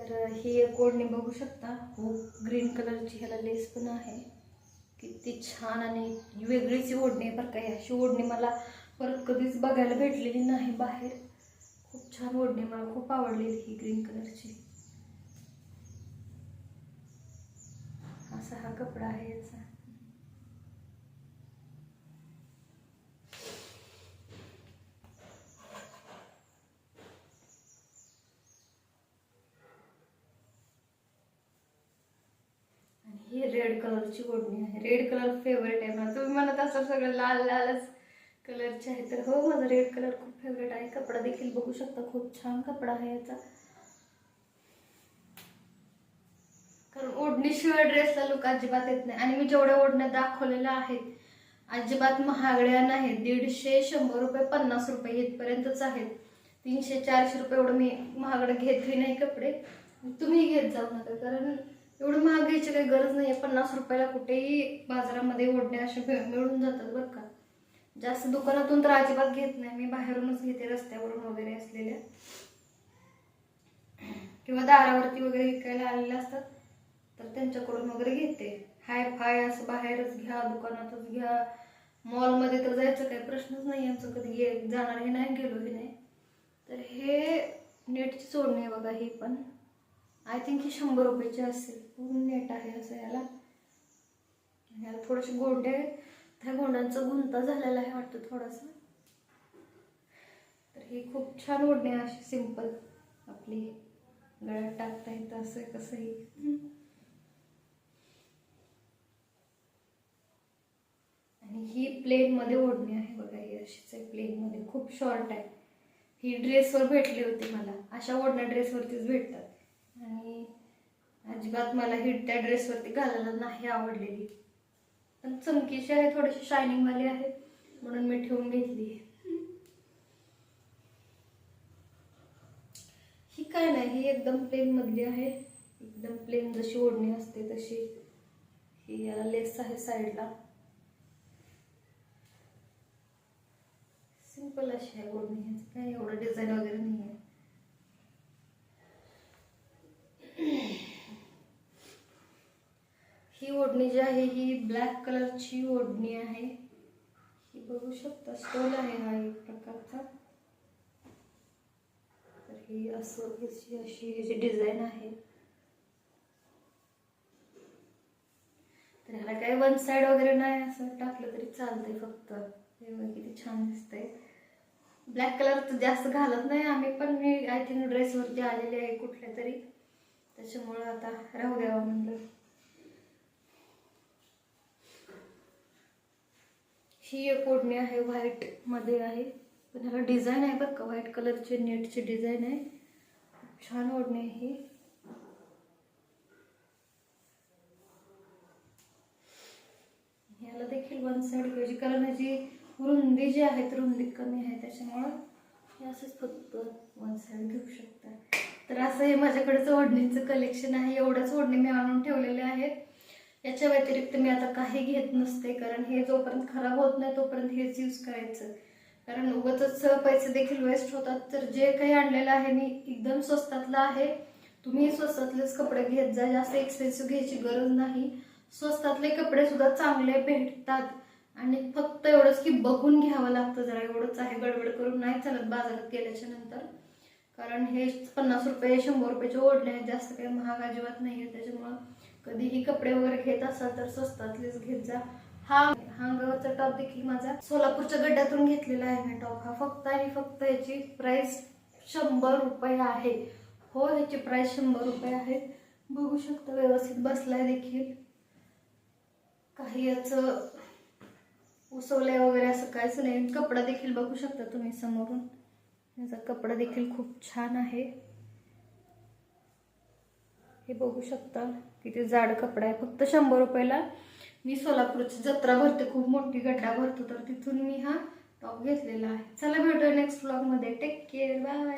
तर ही एक ओढणी बघू शकता. खूप ग्रीन कलरची ह्याला लेस पण आहे. किती छान आणि वेगळीच ओढणी आहे बरं काही अशी ओढणी मला परत कधीच बघायला भेटलेली नाही बाहेर. खूप छान ओढणी मला खूप आवडलेली ही ग्रीन कलरची. असा हा कपडा आहे याचा आणि ही रेड कलरची ओढणी आहे. रेड कलर फेवरेट आहे. मला तुम्ही म्हणत असाल सगळं लाल लालच कलरचे आहे. तर हो माझा रेड कलर खूप फेवरेट आहे. कपडा देखील बघू शकता. खूप छान कपडा आहे याचा. कारण ओढणीशिवाय ड्रेसला लुक अजिबात येत नाही. आणि मी जेवढ्या ओढण्या दाखवलेल्या आहेत अजिबात महागड्या नाहीत. दीडशे शंभर रुपये पन्नास रुपये इथपर्यंतच आहेत. तीनशे चारशे रुपये एवढं मी महागडं घेतली नाही कपडे. तुम्ही घेत जाऊ नका. कारण एवढं महाग घ्यायची काही गरज नाही आहे पन्नास रुपयाला कुठेही बाजारामध्ये ओढण्या अशा मिळून जातात बरं का. जास्त दुकानातून तर अजिबात घेत नाही. मी बाहेरूनच घेते रस्त्यावरून वगैरे असलेल्या. किंवा दारावरती वगैरे विकायला आलेल्या असतात तर त्यांच्याकडून वगैरे घेते. हाय फाय असं बाहेरच घ्या दुकानातच घ्या. मॉलमध्ये तर जायचं काही प्रश्नच नाही आमचं. कधी गे जाणार हे नाही गेलो हे नाही. तर हे नेटची सोडणी आहे बघा ही पण. आय थिंक ही शंभर रुपयाची असेल. पूर्ण नेट आहे असं याला. याला थोडेसे गोंडे त्या गोंड्यांचा गुंता झालेला आहे वाटतं थोडासा. तर ही खूप छान ओढणी अशी सिंपल आपली गळ्यात टाकता येतं असं कसंही. आणि ही प्लेन मध्ये ओढणी आहे बघा ही अशीच आहे प्लेन मध्ये. खूप शॉर्ट आहे. ही ड्रेसवर भेटली होती मला. अशा ओढण्या ड्रेसवरतीच भेटतात. आणि अजिबात मला ही त्या ड्रेसवरती घालायला नाही आवडलेली. पण चमकीची आहे थोडीशी शायनिंगवाली आहे म्हणून मी ठेवून घेतली ही काय नाही ही एकदम प्लेन मधली आहे. एकदम प्लेन जशी ओढणी असते तशी. ही याला लेस आहे साईडला सिंपल अशी आहे ओढणी ह्याचं काय एवढं डिझाईन वगैरे नाही आहे ही ओढणी जी आहे ही ब्लॅक कलरची ओढणी आहे. ही बघू शकता स्टोल आहे हा एक प्रकारचा. तर ही असं ह्याची अशी ह्याची डिझाईन आहे. तर ह्याला काही वन साईड वगैरे नाही असं टाकलं तरी चालतंय फक्त. हे किती छान दिसतंय. ब्लॅक कलर तर जास्त घालत नाही आम्ही पण मी आय थिंक ड्रेसवरती आलेली आहे कुठल्या तरी. त्याच्यामुळं आता राहू द्यावं म्हणलं. ही एक ओढणी आहे व्हाईटमध्ये आहे. पण ह्याला डिझाईन आहे बरं का? व्हाईट कलरची नेटची डिझाईन आहे. छान ओढणी आहे ही. ह्याला देखील वन साईड पाहिजे कारण ह्याची रुंदी जी आहे रुंदी कमी आहे त्याच्यामुळं हे असंच फक्त वन साईड घेऊ शकता. तर असं हे माझ्याकडेचं ओढणीचं कलेक्शन आहे. एवढंच ओढणी मी आणून ठेवलेल्या आहेत. याच्या व्यतिरिक्त मी आता काही घेत नसते कारण हे जोपर्यंत खराब होत नाही तोपर्यंत हेच यूज करायचं. कारण उगच पैसे देखील वेस्ट होतात. तर जे काही आणलेलं आहे मी एकदम स्वस्तातलं आहे. तुम्ही स्वस्तातलेच कपडे घेत जा. जास्त एक्सपेन्सिव्ह घ्यायची गरज नाही. स्वस्तातले कपडे सुद्धा चांगले भेटतात. आणि फक्त एवढंच की बघून घ्यावं लागतं जरा. एवढंच आहे गडबड करून नाही चालत बाजारात गेल्याच्यानंतर. कारण हे पन्नास रुपये शंभर रुपयाचे ओढणे आहेत. जास्त काही महाग अजिबात नाही आहे त्याच्यामुळं कधीही कपडे वगैरे घेत असाल तर स्वस्तातलेच घेत जा. हा हा अंगावरचा टॉप देखील माझा सोलापूरच्या गड्ड्यातून घेतलेला आहे हा टॉप हा फक्त आणि फक्त याची प्राइस शंभर रुपये आहे. हो ह्याची प्राइस शंभर रुपये आहे. बघू शकता व्यवस्थित बसलाय देखील. काही याचं उसवलंय वगैरे असं काहीच नाही. कपडा देखील बघू शकता तुम्ही समोरून. याचा कपडा देखील खूप छान आहे. हे बघू शकता किती जाड कपडा आहे. फक्त शंभर रुपयाला मी सोलापूरची जत्रा भरते. खूप मोठी गड्डा भरतो. तर तिथून मी हा टॉप घेतलेला आहे. चला भेटूया नेक्स्ट ब्लॉगमध्ये टेक केअर बाय